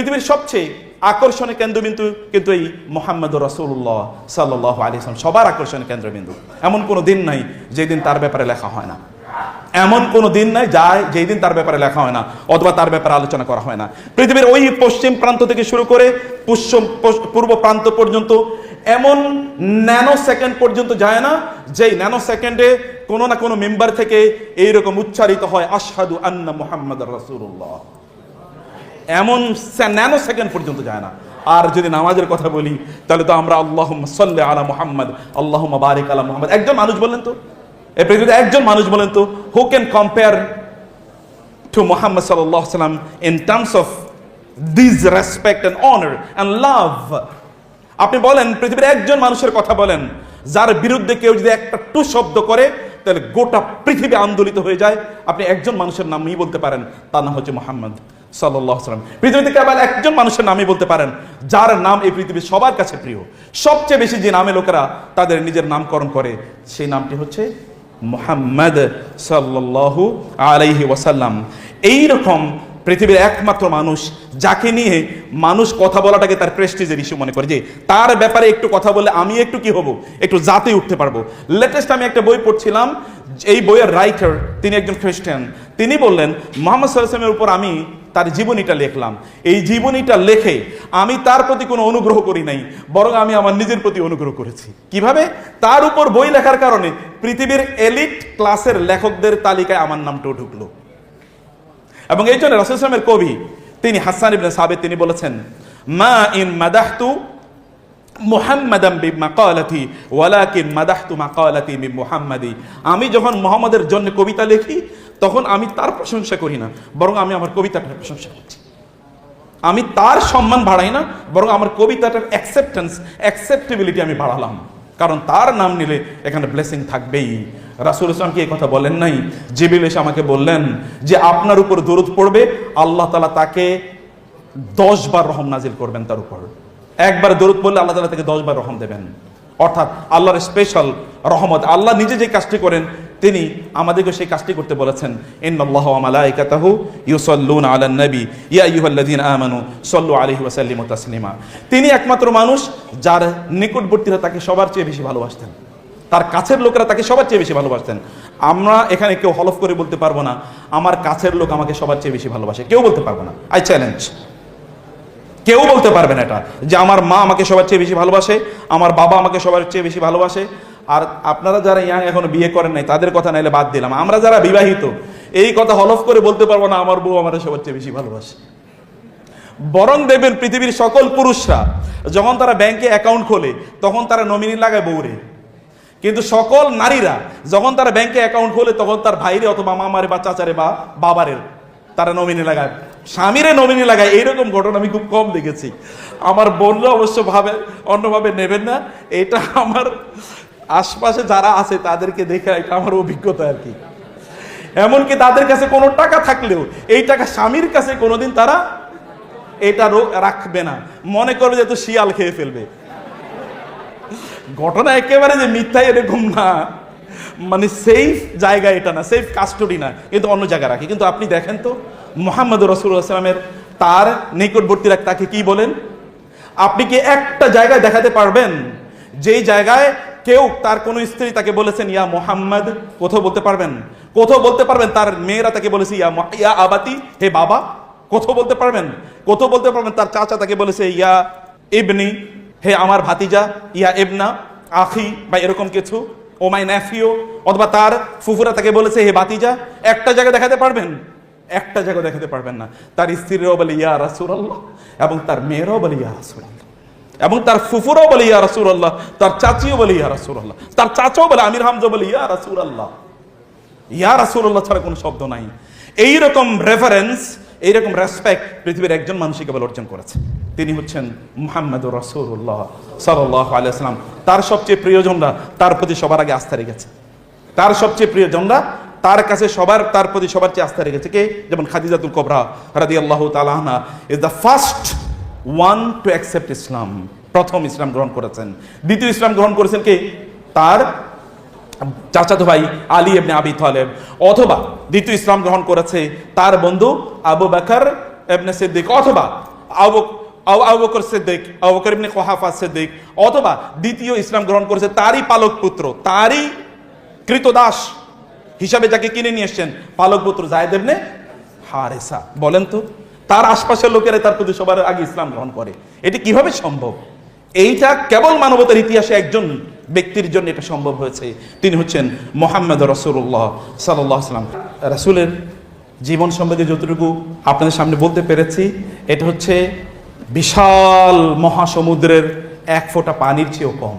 পৃথিবীর সবচেয়ে আকর্ষণের কেন্দ্রবিন্দু কিন্তু এই মোহাম্মদ রসুল্লাহ সাল্লাহ আলী ইসলাম সবার আকর্ষণের কেন্দ্রবিন্দু। এমন কোনো দিন নাই যেদিন তার ব্যাপারে লেখা হয় না। এমন কোনো দিন নাই যায় যেই দিন তার ব্যাপারে লেখা হয় না, অথবা তার ব্যাপারে আলোচনা করা হয় না। পৃথিবীর ওই পশ্চিম প্রান্ত থেকে শুরু করে পশ্চিম পূর্ব প্রান্ত পর্যন্ত এমন ন্যানো সেকেন্ড পর্যন্ত যায় না, যেই ন্যানো সেকেন্ডে কোনো না কোনো মেম্বার থেকে এইরকম উচ্চারিত হয়, আশহাদু আন্না মুহাম্মদ রসুল্লাহ এমন ন্যানো সেকেন্ড পর্যন্ত যায় না। আর যদি নামাজের কথা বলি, তাহলে তো আমরা আল্লাহ সাল্লে আলা মোহাম্মদ আল্লাহ বারিক আলা মোহাম্মদ। একজন মানুষ বলেন তো? এই পৃথিবীতে একজন মানুষ বলেন তো? Who can compare to Mohammad সাল্লাহ সাল্লাম in terms of this respect and honour and love আপনি বলেন, পৃথিবীর একজন মানুষের কথা বলেন, যার বিরুদ্ধে কেউ যদি একটা টু শব্দ করে, তাহলে গোটা পৃথিবী আন্দোলিত হয়ে যায়। আপনি একজন মানুষের নামই বলতে পারেন, তার নাম হচ্ছে মোহাম্মদ। সাল্লাহ সাল্লাম পৃথিবীতে কেবল একজন মানুষের নামই বলতে পারেন, যার নাম এই পৃথিবীর সবার কাছে প্রিয়। সবচেয়ে বেশি যে নামে লোকেরা তাদের নিজের নামকরণ করে, সেই নামটি হচ্ছে মোহাম্মদ সাল্লাল্লাহু আলাইহি ওয়াসাল্লাম। এইরকম পৃথিবীর একমাত্র মানুষ, যাকে নিয়ে মানুষ কথা বলাটাকে তার প্রেস্টিজের ইস্যু মনে করে যে, তার ব্যাপারে একটু কথা বললে আমি একটু কি হব? একটু জাতে উঠতে পারব। লেটেস্ট আমি একটা বই পড়ছিলাম, এই বইয়ের রাইটার তিনি একজন খ্রিস্টান। তিনি বললেন, মোহাম্মদ সাল্লামের উপর আমি তার জীবনীটা লিখলাম। এই জীবনীটা লেখে আমি তার প্রতি কোনো অনুগ্রহ করি নাই, বরং আমি আমার নিজের প্রতি অনুগ্রহ করেছি। কীভাবে? তার উপর বই লেখার কারণে পৃথিবীর এলিট ক্লাসের লেখকদের তালিকায় আমার নামটাও ঢুকলো। এবং এই জন্য রাসুল ইসলামের কবি তিনি হাসান ইবনে সাবেদ তিনি বলেছেন, মা ইন মাদাহতু মুহাম্মাদাম বি মাকালাতি, ওয়ালাকিন মাদাহতু মাকালাতি বি মুহাম্মাদি। আমি যখন মোহাম্মদের জন্য কবিতা লিখি তখন আমি তার প্রশংসা করি না, বরং আমি আমার কবিতাটার প্রশংসা করছি। আমি তার সম্মান বাড়াই না, বরং আমার কবিতাটার অ্যাকসেপ্টেন্স অ্যাকসেপ্টেবিলিটি আমি বাড়ালাম। কারণ তার নাম নিলে এখানে ব্লেসিং থাকবেই। রাসুল ইসলাম কি এই কথা বলেন নাই? জিবিল এসে আমাকে বললেন যে, আপনার উপর দরুদ পড়বে, আল্লাহ তালা তাকে দশ বার রহম নাজিল করবেন তার উপর। একবার দরুদ পড়লে আল্লাহ তালা তাকে দশ বার রহম দেবেন। অর্থাৎ আল্লাহর স্পেশাল রহমত। আল্লাহ নিজে যে কাজটি করেন তিনি আমাদেরকে সেই কাজটি করতে বলেছেন, ইন্নাল্লাহ ওয়া মালাইকাতাহু ইউসাল্লুনা আলান নবী। ইয়া আইয়ুহাল্লাযীনা আমানু, সাল্লু আলাইহি ওয়া সাল্লিমু তাসলিমা। তিনি একমাত্র মানুষ যার নিকটবর্তীরা তাকে সবার চেয়ে বেশি ভালোবাসতেন। তার কাছের লোকেরা তাকে সবার চেয়ে বেশি ভালোবাসতেন। আমরা এখানে কেউ হলফ করে বলতে পারব না, আমার কাছের লোক আমাকে সবার চেয়ে বেশি ভালোবাসে। কেউ বলতে পারব না। আই চ্যালেঞ্জ কেউ বলতে পারবেন এটা, যে আমার মা আমাকে সবার চেয়ে বেশি ভালোবাসে, আমার বাবা আমাকে সবার চেয়ে বেশি ভালোবাসে আর আপনারা যারা ইয়াং এখনও বিয়ে করেন নাই, তাদের কথা নাইলে বাদ দিলাম। আমরা যারা বিবাহিত, এই কথা হলফ করে বলতে পারব না, আমার বউ আমার সবার চেয়ে বেশি ভালোবাসে। বরং দেখবেন পৃথিবীর সকল পুরুষরা, যখন তারা ব্যাংকে অ্যাকাউন্ট খোলে, তখন তারা নমিনি লাগায় বউরে। কিন্তু সকল নারীরা, যখন তারা ব্যাংকে অ্যাকাউন্ট খোলে, তখন তার ভাইরে অথবা মামারে বা চাচারে বা বাবারের তারা নমিনি লাগায়। স্বামীরে নমিনি লাগায়, এইরকম ঘটনা আমি খুব কম দেখেছি। আমার বোনরা অবশ্য ভাবে, অন্যভাবে নেবেন না, এটা আমার আশপাশে যারা আছে তাদেরকে দেখে এটা আমার অভিজ্ঞতা আর কি। এমনকি তাদের কাছে কোনো টাকা থাকলেও এই টাকা স্বামীর কাছে কোনোদিন তারা এটা রাখবে না। মনে করবে যে তো শিয়াল খেয়ে ফেলবে। ঘটনা একেবারে যে মিথ্যা এরকম না। মানে সেফ জায়গা এটা না সেফ কাস্টডি না। কিন্তু অন্য জায়গায় রাখি। কিন্তু আপনি দেখেন তো মোহাম্মদ রসুলামের তার নিকটবর্তীরা তাকে কি বলেন? আপনি কি একটা জায়গায় দেখাতে পারবেন? যেই জায়গায় কেউ তার কোনো স্ত্রী তাকে বলেছেন, ইয়া মোহাম্মদ কোথাও বলতে পারবেন? কোথাও বলতে পারবেন, তার মেয়েরা তাকে বলেছে, ইয়া ইয়া আবাতি হে বাবা কোথাও বলতে পারবেন? কোথাও বলতে পারবেন, তার চাচা তাকে বলেছে, ইয়া ইবনি হে আমার ভাতিজা ইয়া এবনা আখি বা এরকম কিছু, ও মাই ন্যাফিও অথবা তার ফুফুরা তাকে বলেছে, হে ভাতিজা একটা জায়গা দেখাতে পারবেন? একটা জায়গা দেখাতে পারবেন না। তার স্ত্রীরাও বলে, ইয়া রাসূলুল্লাহ এবং তার মেয়েরাও বলে, ইয়া রাসূলুল্লাহ এবং তার ফুফুরও বলে, ইয়া রাসূলুল্লাহ। তার চাচিও বলে, ইয়া রাসূলুল্লাহ। তার চাচাও বলে, আমির হামজা বলে, ইয়া রাসূলুল্লাহ। ইয়া রাসূলুল্লাহ ছাড়া কোনো শব্দ নাই। এইরকম রেফারেন্স এইরকম রেসপেক্ট পৃথিবীর একজন মানুষই কেবল অর্জন করেছে। তিনি হচ্ছেন মুহাম্মদ রসুল্লাহ সাল্লাহ আলাইসলাম তার সবচেয়ে প্রিয়জনরা তার প্রতি সবার আগে আস্থা রেখেছে। তার সবচেয়ে প্রিয়জনরা তার কাছে সবার, তার প্রতি সবার চেয়ে আস্থা রেখেছে কে? যেমন খাদিজাতুল কবরা রাদি আল্লাহ তালাহনা is the first one to accept Islam প্রথম ইসলাম গ্রহণ করেছেন। দ্বিতীয় ইসলাম গ্রহণ করেছেন কে? তার চাচাতো ভাই আলী এবনে আবি তালেব। অথবা দ্বিতীয় ইসলাম গ্রহণ করেছে তার বন্ধু আবু বাকর এবনে সিদ্দিক। অথবা আবু আবু- আবু বকর সিদ্দিক, আবু বকর ইবনে কোহাফা সিদ্দিক। অথবা দ্বিতীয় ইসলাম গ্রহণ করেছে তারই পালক পুত্র, তারই কৃতদাস হিসাবে যাকে কিনে নিয়ে এসছেন, পালক পুত্র জায়দ ইবনে হারেসা। বলেন তো। তার আশপাশের লোকেরা তার প্রতি সবার আগে ইসলাম গ্রহণ করে। এটি কীভাবে সম্ভব? এইটা কেবল মানবতার ইতিহাসে একজন ব্যক্তির জন্য এটা সম্ভব হয়েছে। তিনি হচ্ছেন মোহাম্মদ রসুল্লাহ সাল্লাহ সাল্লাম। রাসুলের জীবন সম্বন্ধে যতটুকু আপনাদের সামনে বলতে পেরেছি, এটা হচ্ছে বিশাল মহাসমুদ্রের এক ফোঁটা পানির চেয়েও কম।